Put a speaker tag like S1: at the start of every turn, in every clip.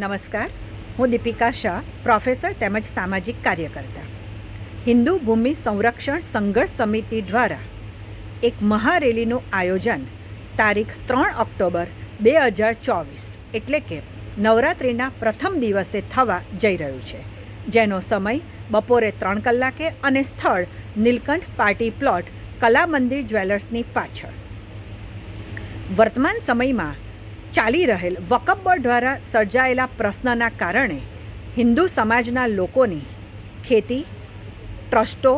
S1: નમસ્કાર. હું દીપિકા શાહ, પ્રોફેસર તેમજ સામાજિક કાર્યકર્તા. હિન્દુ ભૂમિ સંરક્ષણ સંઘર્ષ સમિતિ દ્વારા એક મહારેલીનું આયોજન તારીખ ત્રણ ઓક્ટોબર બે હજાર ચોવીસ, એટલે કે નવરાત્રિના પ્રથમ દિવસે થવા જઈ રહ્યું છે, જેનો સમય બપોરે ત્રણ કલાકે અને સ્થળ નીલકંઠ પાર્ટી પ્લોટ, કલા મંદિર જ્વેલર્સની પાછળ. વર્તમાન સમયમાં ચાલી રહેલ વકફ દ્વારા સર્જાયેલા પ્રશ્નના કારણે હિન્દુ સમાજના લોકોની ખેતી, ટ્રસ્ટો,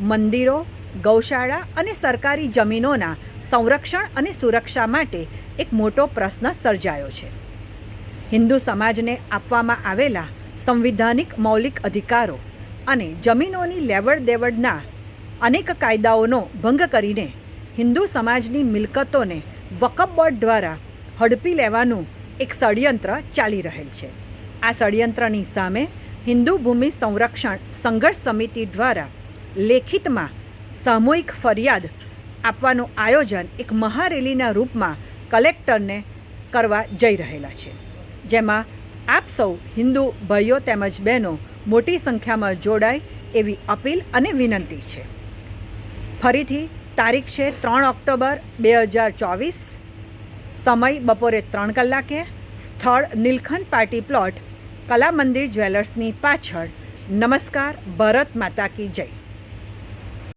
S1: મંદિરો, ગૌશાળા અને સરકારી જમીનોના સંરક્ષણ અને સુરક્ષા માટે એક મોટો પ્રશ્ન સર્જાયો છે. હિન્દુ સમાજને આપવામાં આવેલા સંવિધાનિક મૌલિક અધિકારો અને જમીનોની લેવડ દેવડના અનેક કાયદાઓનો ભંગ કરીને હિન્દુ સમાજની મિલકતોને વકફ દ્વારા હડપી લેવાનું એક ષડયંત્ર ચાલી રહેલ છે. આ ષડયંત્રની સામે હિન્દુ ભૂમિ સંરક્ષણ સંઘર્ષ સમિતિ દ્વારા લેખિતમાં સામૂહિક ફરિયાદ આપવાનું આયોજન એક મહારેલીના રૂપમાં કલેક્ટરને કરવા જઈ રહેલા છે. જેમાં આપ સૌ હિન્દુ ભાઈઓ તેમજ બહેનો મોટી સંખ્યામાં જોડાય એવી અપીલ અને વિનંતી છે. ફરીથી તારીખ છે ત્રણ ઓક્ટોબર બે હજાર ચોવીસ સમય બપોરે ત્રણ કલાકે, સ્થળ નીલખંડ પાર્ટી પ્લોટ, કલા મંદિર જ્વેલર્સની પાછળ. નમસ્કાર, ભારત માતા કી જય.